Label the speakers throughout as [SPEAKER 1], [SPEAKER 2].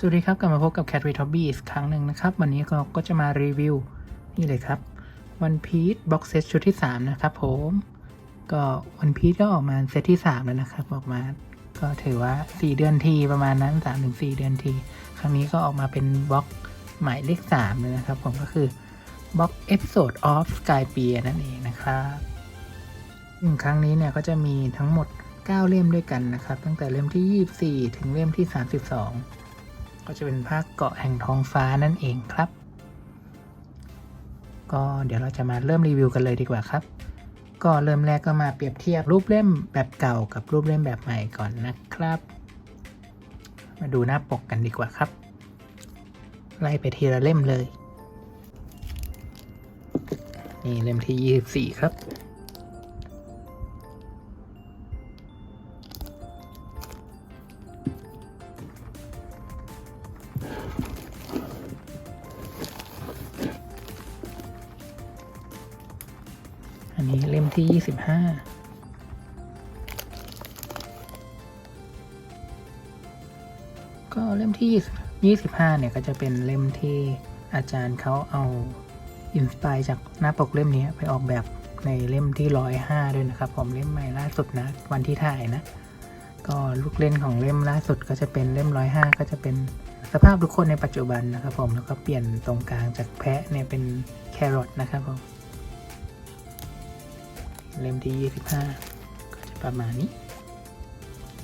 [SPEAKER 1] สวัสดีครับ กลับมาพบกับ Cat r e t o b b y อีกครั้งหนึ่งนะครับ วันนี้ก็ก็จะมารีวิว นี่เลยครับ One Piece Box Set ชุดที่ 3 นะครับผม ก็ One Piece ก็ออกมาเซตที่ 3 แล้วนะครับ ออกมา ก็ถือว่า 4 เดือนทีประมาณนั้น 3-4 เดือนที ครั้งนี้ก็ออกมาเป็นบ็อกหมายเลข3เลยนะครับผมก็คือบ็อก Episode of Sky p i e r นั่นเองนะครับครั้งนี้เนี่ยก็จะมีทั้งหมด 9 เล่มด้วยกันนะครับ ตั้งแต่เล่มที่ 24 ถึงเล่มที่ 32 ก็จะเป็นภาคเกาะแห่งท้องฟ้านั่นเองครับ ก็เดี๋ยวเราจะมาเริ่มรีวิวกันเลยดีกว่าครับ ก็เริ่มแรกก็มาเปรียบเทียบรูปเล่มแบบเก่ากับรูปเล่มแบบใหม่ก่อนนะครับ มาดูหน้าปกกันดีกว่าครับ ไล่ไปทีละเล่มเลย นี่เล่มที่ 24 ครับ นนี้เล่มที่25ก็เล่มที่25เนี่ยก็จะเป็นเล่มที่อาจารย์เขาเอาอินสปายจากหน้าปกเล่มนี้ไปออกแบบในเล่มที่105ด้วยนะครับ ผมเล่มใหม่ล่าสุดนะ วันที่ถ่ายนะ ก็ลูกเล่นของเล่มล่าสุดก็จะเป็นเล่ม105ก็จะเป็นสภาพทุกคนในปัจจุบันนะครับผมแล้วก็เปลี่ยนตรงกลางจากแพะเนี่ยเป็นแครอทนะครับผม เล่มที่ 25 ก็จะประมาณนี้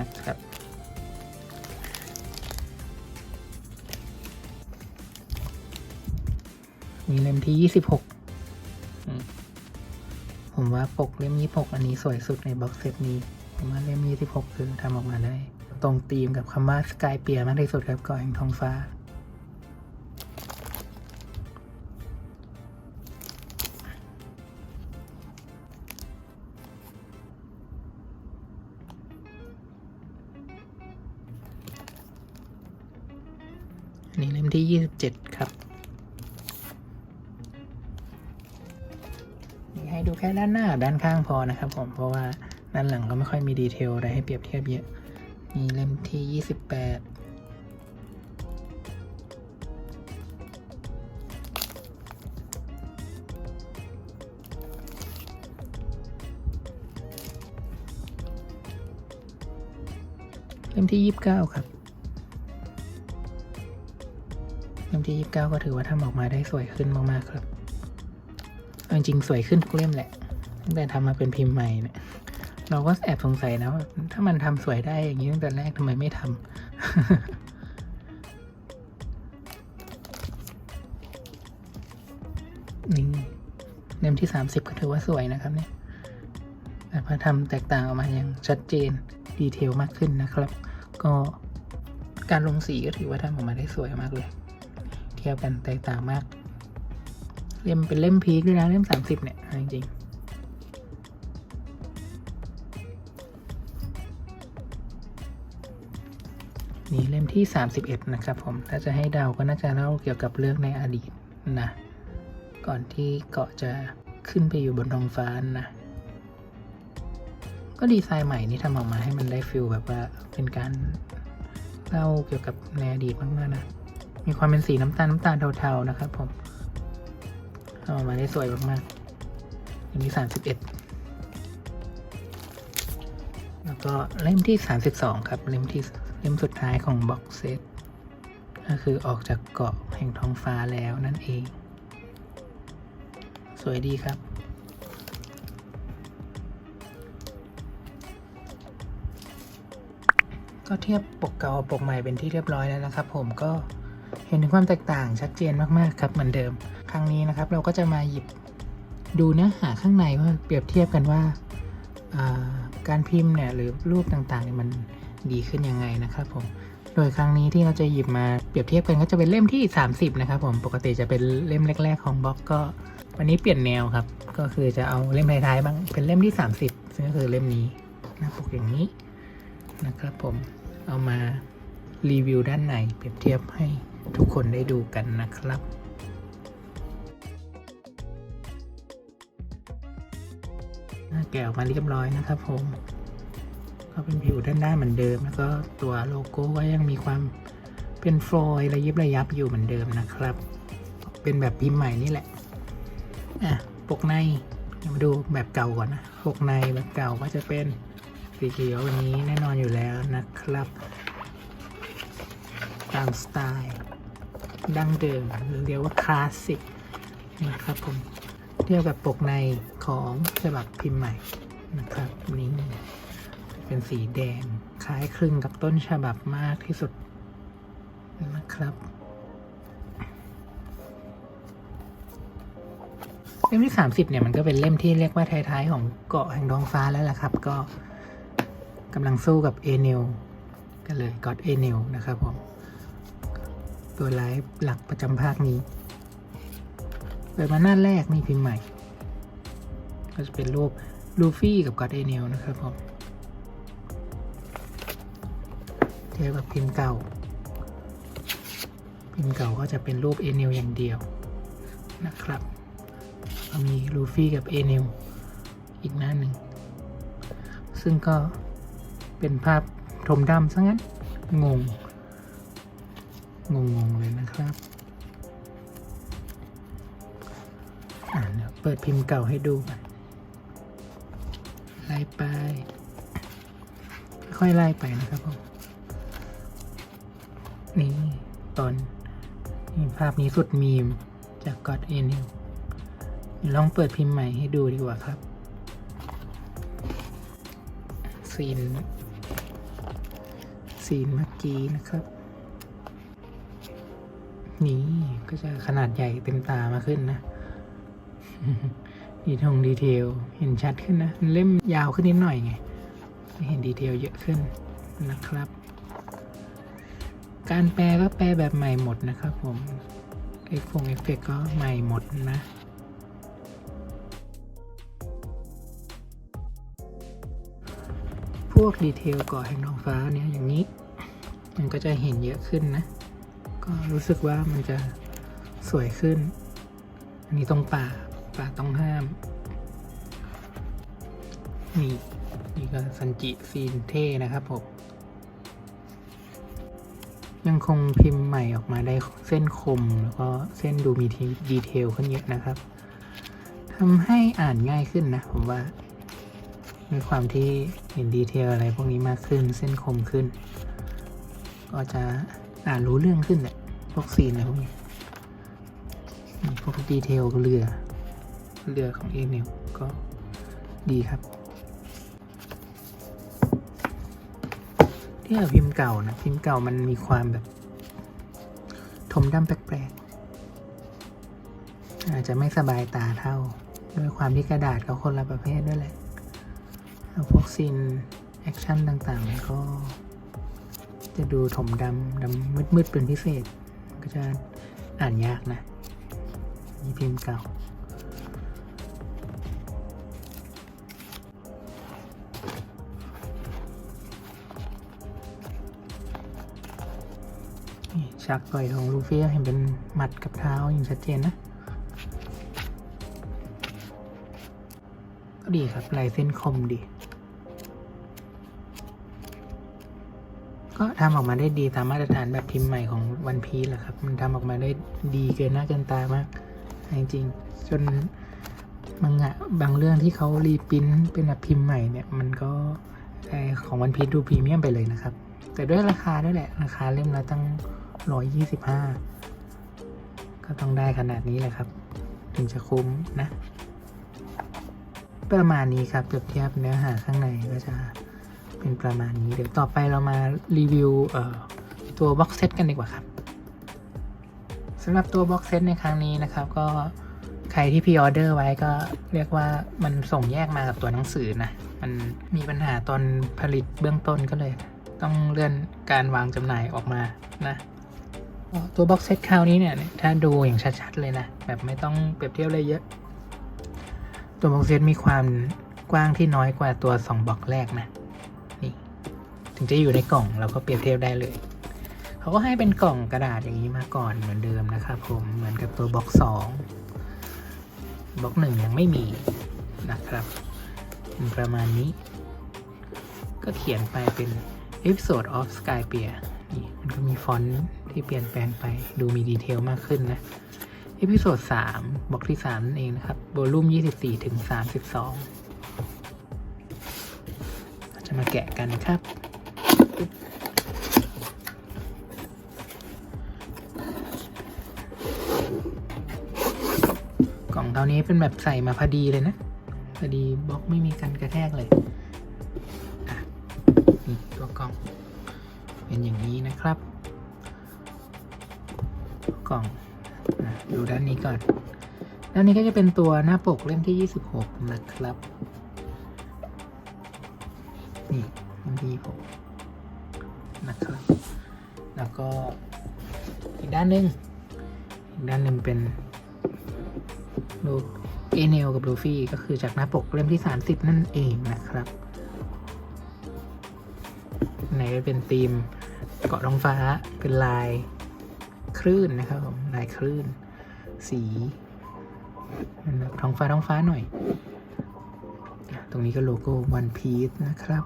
[SPEAKER 1] นะครับ นี่เล่มที่ 26 ผมว่าปกเล่ม 26 อันนี้สวยสุดในบ็อกเซตนี้ ผมว่าเล่ม 26 คือทำออกมาได้ ตรงธีมกับคำว่าสกายเปียมากที่สุดครับก่อแห่งท้องฟ้า ที่ 27 ครับนี่ให้ดูแค่ด้านหน้าด้านข้างพอนะครับผม เพราะว่าด้านหลังก็ไม่ค่อยมีดีเทลอะไรให้เปรียบเทียบเยอะนี่เล่มที่ 28เล่มที่ 29 ครับ ที่ 29 ก็ถือว่าทำออกมาได้สวยขึ้นมากๆครับเอาจริงๆสวยขึ้นทุกเล่มแหละตั้งแต่ทำมาเป็นพิมพ์ใหม่เนี่ยเราก็แอบสงสัยนะว่าถ้ามันทำสวยได้อย่างนี้ตั้งแต่แรกทำไมไม่ทำนี่เล่มที่ 30 ก็ถือว่าสวยนะครับเนี่ยแต่พอทำแตกต่างออกมาอย่างชัดเจนดีเทลมากขึ้นนะครับ ก็การลงสีก็ถือว่าทำออกมาได้สวยมากเลย เทียบกันแตกต่างมาก เล่มเป็นเล่มพีคด้วยนะ เล่ม30เนี่ยเอาจริงๆนี่เล่มที่31นะครับผม ถ้าจะให้เดาก็น่าจะเล่าเกี่ยวกับเรื่องในอดีตนะ ก่อนที่เกาะจะขึ้นไปอยู่บนท้องฟ้านะก็ดีไซน์ใหม่นี่ทำออกมาให้มันได้ฟิลแบบว่าเป็นการเล่าเกี่ยวกับในอดีตมากๆนะ มีความเป็นสีน้ำตาลน้ำตาลเทาๆนะครับผมทำออกมาได้สวยมากๆอันนี้สามสิบเอ็ดแล้วก็เล่มที่สามสิบสองครับ เล่มที่เล่มสุดท้ายของบ็อกเซตก็คือออกจากเกาะแห่งท้องฟ้าแล้วนั่นเอง สวยดีครับก็เทียบปกเก่าปกใหม่เป็นที่เรียบร้อยแล้วนะครับผมก็ ห็นถึงความแตกต่างชัดเจนมากๆครับเหมือนเดิม ครั้งนี้นะครับเราก็จะมาหยิบดูเนื้อหาข้างในว่าเปรียบเทียบกันว่าอ่าการพิมพ์เนี่ยหรือรูปต่างๆเนี่ยมันดีขึ้นยังไงนะครับผมโดยครั้งนี้ที่เราจะหยิบมาเปรียบเทียบกันก็จะเป็นเล่มที่ 30 นะครับผมปกติจะเป็นเล่มแรก ๆ ของบล็อกก็ วันนี้เปลี่ยนแนวครับ ก็คือจะเอาเล่มท้ายๆบ้างเป็นเล่มที่ 30 ซึ่งก็คือเล่มนี้หน้าปกอย่างนี้นะครับผมเอามารีวิวด้านในเปรียบเทียบให้ ทุกคนได้ดูกันนะครับแกะออกมาเรียบร้อยนะครับผม ก็เป็นผิวด้านหน้าเหมือนเดิม แล้วก็ตัวโลโก้ก็ยังมีความเป็นฟลอยระยิบระยับอยู่เหมือนเดิมนะครับ เป็นแบบพิมพ์ใหม่นี่แหละอะปกในมาดูแบบเก่าก่อนนะปกในแบบเก่าก็จะเป็นสีเขียววันนี้แน่นอนอยู่แล้วนะครับ ตามสไตล์ ดั้งเดิมหรือเรียกว่าคลาสสิกนะครับผมเทียบกับปกในของฉบับพิมพ์ใหม่นะครับนี่เป็นสีแดงคล้ายคลึงกับต้นฉบับมากที่สุดนะครับเล่มที่30เนี่ยมันก็เป็นเล่มที่เรียกว่าท้ายๆของเกาะแห่งดวงฟ้าแล้วล่ะครับ ก็กำลังสู้กับเอเนลกันเลยกอดเอเนลนะครับผม ตัวไลฟ์หลักประจำภาคนี้ เปิดมาหน้าแรกนี่พิมพ์ใหม่ ก็จะเป็นรูปลูฟี่กับกอดเอเนลนะครับผมเทียบกับพิมพ์เก่า พิมพ์เก่าก็จะเป็นรูปเอเนลอย่างเดียวนะครับก็มีลูฟี่กับเอเนลอีกหน้าหนึ่ง ซึ่งก็เป็นภาพทมดำซะงั้น งง งงงๆเลยนะครับอ่าเดี๋ยวเปิดพิมพ์เก่าให้ดูกันไล่ไป ค่อยไล่ไปนะครับผมนี่ตอนนี่ภาพนี้สุดมีมจากก็ d เอเนลลองเปิดพิมพ์ใหม่ให้ดูดีกว่าครับซีนซีนเมื่อกี้นะครับ นี่ก็จะขนาดใหญ่เต็มตามาขึ้นนะดีทงดีเทล เห็นชัดขึ้นนะ เล่มยาวขึ้นนิดหน่อยไง เห็นดีเทลเยอะขึ้นนะครับ การแปลก็แปลแบบใหม่หมดนะครับผมเอฟฟงเอฟเฟกก็ใหม่หมดนะพวกดีเทลก่อแห่งท้องฟ้าเนี่ยอย่างนี้ มันก็จะเห็นเยอะขึ้นนะ ก็รู้สึกว่ามันจะสวยขึ้น อันนี้ตรงป่า ป่าต้องห้าม นี่นี่ก็ซันจิซีนเท่นะครับผม ยังคงพิมพ์ใหม่ออกมาได้เส้นคม แล้วก็เส้นดูมีทดีเทลขึ้นเยอะนะครับทำให้อ่านง่ายขึ้นนะ ผมว่าด้วยความที่เห็นดีเทลอะไรพวกนี้มากขึ้น เส้นคมขึ้น ก็จะอ่านรู้เรื่องขึ้นแหละ พวกซีนอะไรพวกนี้พวกดีเทลเรือ เรือของเอเนลก็ดีครับ ที่กับพิมพ์เก่านะ พิมพ์เก่ามันมีความแบบ ทมดำแปลกๆอาจจะไม่สบายตาเท่า ด้วยความที่กระดาษเขาคนละประเภทด้วยแหละแล้วพวกซีนแอคชั่นต่างๆ ก็จะดูถมดำดำมืดๆเป็นพิเศษ ก็จะอ่านยากนะนี่พิมพ์เก่านี่ฉากต่อยของลูฟี่เห็นเป็นหมัดกับเท้าอย่างชัดเจนนะ ก็ดีครับลายเส้นคมดี ก็ทำออกมาได้ดีตามมาตรฐานแบบพิมพ์ใหม่ของวันพีแหละครับ มันทำออกมาได้ดีเกินหน้าเกินตามาก จริงๆ จนมังงะบางเรื่องที่เขารีปริ้นท์เป็นแบบพิมพ์ใหม่เนี่ย มันก็ของวันพีดูพรีเมียมไปเลยนะครับ แต่ด้วยราคาด้วยแหละ ราคาเล่มละตั้งร้อยยี่สิบห้าก็ต้องได้ขนาดนี้แหละครับ ถึงจะคุ้มนะ ประมาณนี้ครับเปรียบเทียบเนื้อหาข้างในก็จะ เป็นประมาณนี้ เดี๋ยวต่อไปเรามารีวิวตัวบ็อกเซตกันดีกว่าครับสำหรับตัวบ็อกเซตในครั้งนี้นะครับ ก็ใครที่พ r ออเดอร์ไว้ก็เรียกว่ามันส่งแยกมากับตัวหนังสือนะ มันมีปัญหาตอนผลิตเบื้องต้นก็เลย ต้องเลื่อนการวางจำหน่ายออกมานะตัวบ็อกเซตคราวนี้เนี่ยถ้าดูอย่างชัดๆเลยนะ แบบไม่ต้องเปรียบเทียบอะไรเยอะ ตัวบ็อกเซตมีความกว้างที่น้อยกว่าตัว 2บล็อกแรกนะ ถึงจะอยู่ในกล่องเราก็เปรียบเทียบได้เลยเขาก็ให้เป็นกล่องกระดาษอย่างนี้มาก่อนเหมือนเดิมนะครับผมเหมือนกับตัวบล็อกสองบล็อกหนึ่งยังไม่มีนะครับประมาณนี้ ก็เขียนไปเป็น episode of Skypiea นี่มันก็มีฟอนต์ที่เปลี่ยนแปลงไปดูมีดีเทลมากขึ้นนะเอพิโซดสามบล็อกที่สามนั่นเองนะครับโวลุ่มยี่สิบสี่ถึงสามสิบสองจะมาแกะกันครับ กล่องเท่านี้เป็นแบบใส่มาพอดีเลยนะ พอดีบล็อกไม่มีการกระแทกเลยอะนี่ตัวกล่อง เป็นอย่างนี้นะครับ กล่องอดูด้านนี้ก่อน ด้านนี้ก็จะเป็นตัวหน้าปกเล่มที่ 26 นะครับ นี่เล่มที่26นะครับ แล้วก็อีกด้านหนึ่งอีกด้านหนึ่งเป็น ลูเอเนลกับลูฟี่ก็คือจากหน้าปกเล่มที่ 30 นั่นเองนะครับ ไหนเป็นธีมเกาะท้องฟ้าเป็นลายคลื่นนะครับผมลายคลื่น สีมันแบบท้องฟ้าท้องฟ้าหน่อย ตรงนี้ก็โลโก้ One Piece นะครับ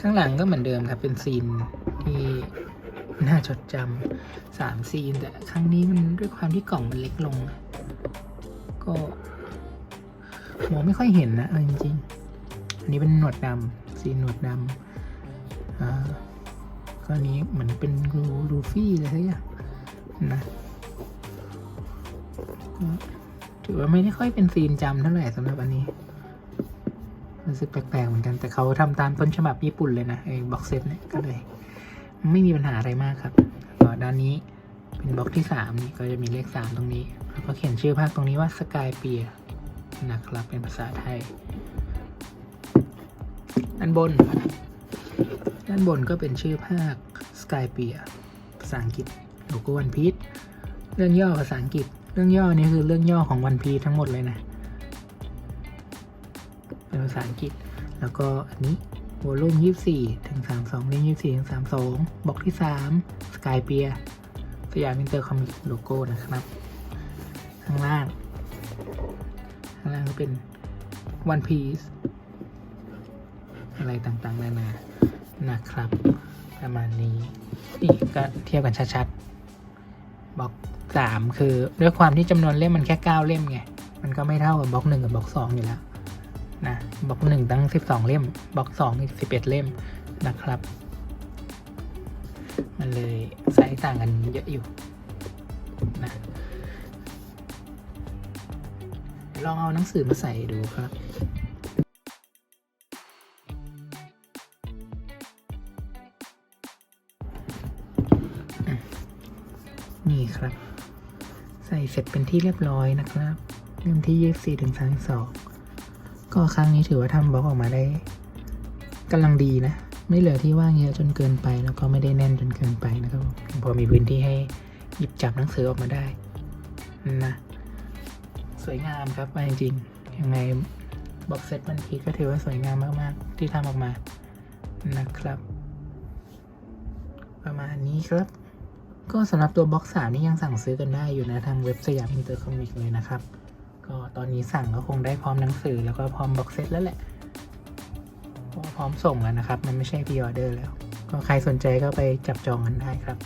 [SPEAKER 1] ข้างหลังก็เหมือนเดิมครับ เป็นซีนที่น่าจดจำสามซีน แต่ครั้งนี้มันด้วยความที่กล่องมันเล็กลง ก็มองไม่ค่อยเห็นนะเอาจริงๆอันนี้เป็นหนวดดำซีหนวดดำอ่าก็อันนี้เหมือนเป็นลูลูฟี่เลยสักอย่างนะถือว่าไม่ได้ค่อยเป็นซีนจำเท่าไหร่สำหรับอันนี้รู้สึกแปลกๆเหมือนกันแต่เขาทำตามต้นฉบับญี่ปุ่นเลยนะไอ้บ็อกเซตเนี่ยก็เลย ไม่มีปัญหาอะไรมากครับก็ด้านนี้เป็นบล็อกที่สามนี่ก็จะมีเลขสามตรงนี้ แล้วก็เขียนชื่อภาคตรงนี้ว่าสกายเปียนะครับเป็นภาษาไทย ด้านบน ด้านบนก็เป็นชื่อภาคสกายเปียภาษาอังกฤษโลโก้วันพีชเรื่องย่อภาษาอังกฤษ เรื่องย่อนี่คือเรื่องย่อของวันพีทั้งหมดเลยนะ เป็นภาษาอังกฤษ แล้วก็อันนี้วอลลุ่ม24 ถึง 32เล่ม24 ถึง 32 บล็อกที่ 3 สกายเปียสยามอินเตอร์คอมิกโลโก้นะครับางล่างข้างล่างก็เป็น One Piece อะไรต่างๆนานานะครับ ประมาณนี้ นี่ก็เทียบกันชัดๆบล็อกสามคือด้วยความที่จำนวนเล่มมันแค่เก้าเล่มไง มันก็ไม่เท่ากับบล็อกหนึ่งกับบล็อกสองอยู่แล้วนะบล็อกหนึ่งตั้งสิบสองเล่มบล็อกสองอีกสิบเอ็ดเล่มนะครับ มันเลยไซส์ต่างกันเยอะอยู่ ลองเอาหนังสือมาใส่ดูครับนี่ครับ ใส่เสร็จเป็นที่เรียบร้อยนะครับเล่มที่ยี่สี่ถึงสามสองก็ครั้งนี้ถือว่าทำบล็อกออกมาได้กำลังดีนะ ไม่เหลือที่ว่างเยอะจนเกินไป แล้วก็ไม่ได้แน่นจนเกินไปนะครับพอมีพื้นที่ให้หยิบจับหนังสือออกมาได้นะ สวยงามครับเอาจริงๆยังไงบ็อกเซตมันพีก็ถือว่าสวยงามมากๆ ที่ทำออกมานะครับ ประมาณนี้ครับ ก็สำหรับตัวบ็อกสามนี่ยังสั่งซื้อกันได้อยู่นะทางเว็บสยามอินเตอร์คอมิกเลยนะครับ ก็ตอนนี้สั่งก็คงได้พร้อมหนังสือแล้วก็พร้อมบ็อกเซตแล้วแหละพร้อมส่งแล้วนะครับ มันไม่ใช่พ r ออเดอร์แล้ว ก็ใครสนใจก็ไปจับจองกันได้ครับ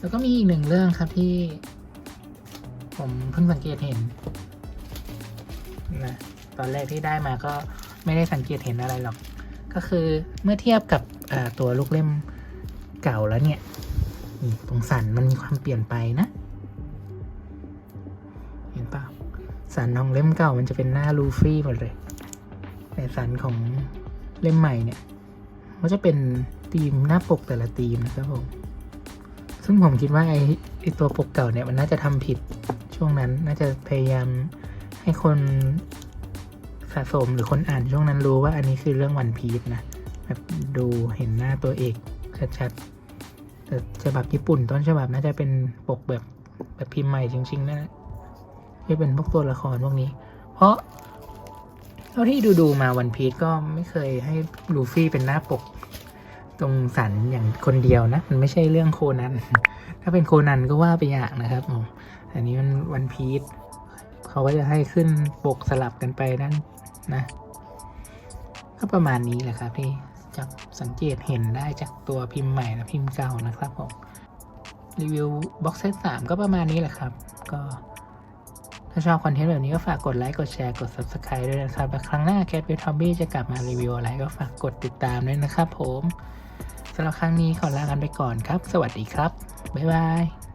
[SPEAKER 1] แล้วก็มีอีกหนึ่งเรื่องครับที่ ผมเพิ่งสังเกตเห็นนะตอนแรกที่ได้มาก็ไม่ได้สังเกตเห็นอะไรหรอก ก็คือเมื่อเทียบกับตัวลูกเล่มเก่าแล้วเนี่ยนี่ตรงสันมันมีความเปลี่ยนไปนะ เห็นเปล่าสันของเล่มเก่ามันจะเป็นหน้าลูฟี่หมดเลย แต่สันของเล่มใหม่เนี่ยมันจะเป็นธีมหน้าปกแต่ละธีมนะครับผม ซึ่งผมคิดว่าไอ้ไอตัวปกเก่าเนี่ยมันน่าจะทำผิด ช่วงนั้นน่าจะพยายามให้คนสะสมหรือคนอ่านช่วงนั้นรู้ว่าอันนี้คือเรื่องวันพีชนะแบบดูเห็นหน้าตัวเอกชัดๆแต่ฉบับญี่ปุ่นต้นฉบับน่าจะเป็นปกแบบแบบพิมพ์ใหม่จริงๆนะที่เป็นพวกตัวละครพวกนี้ เพราะเท่าที่ดูๆมาวันพี e ก็ไม่เคยให้ลูฟี่เป็นหน้าปก ตรงสันอย่างคนเดียวนะ มันไม่ใช่เรื่องโคนัน ถ้าเป็นโคนันก็ว่าไปอย่างนะครับ อันนี้มันวันพี e เขาก็จะให้ขึ้นปกสลับกันไปนั่นนะ ก็ประมาณนี้แหละครับที่จับสังเกตเห็นได้จากตัวพิมพ์ใหม่และพิมพ์เก่านะครับผมรีวิวบ็อกเซตสามก็ประมาณนี้แหละครับ ก็ถ้าชอบคอนเทนต์แบบนี้ก็ฝากกดไลค์ กดแชร์ กด Subscribe ด้วยนะครับครั้งหน้าแคทเวททอมบี้จะกลับมารีวิวอะไรก็ฝากกดติดตามด้วยนะครับผมสำหรับครั้งนี้ขอลากันไปก่อนครับ สวัสดีครับ บ๊ายบาย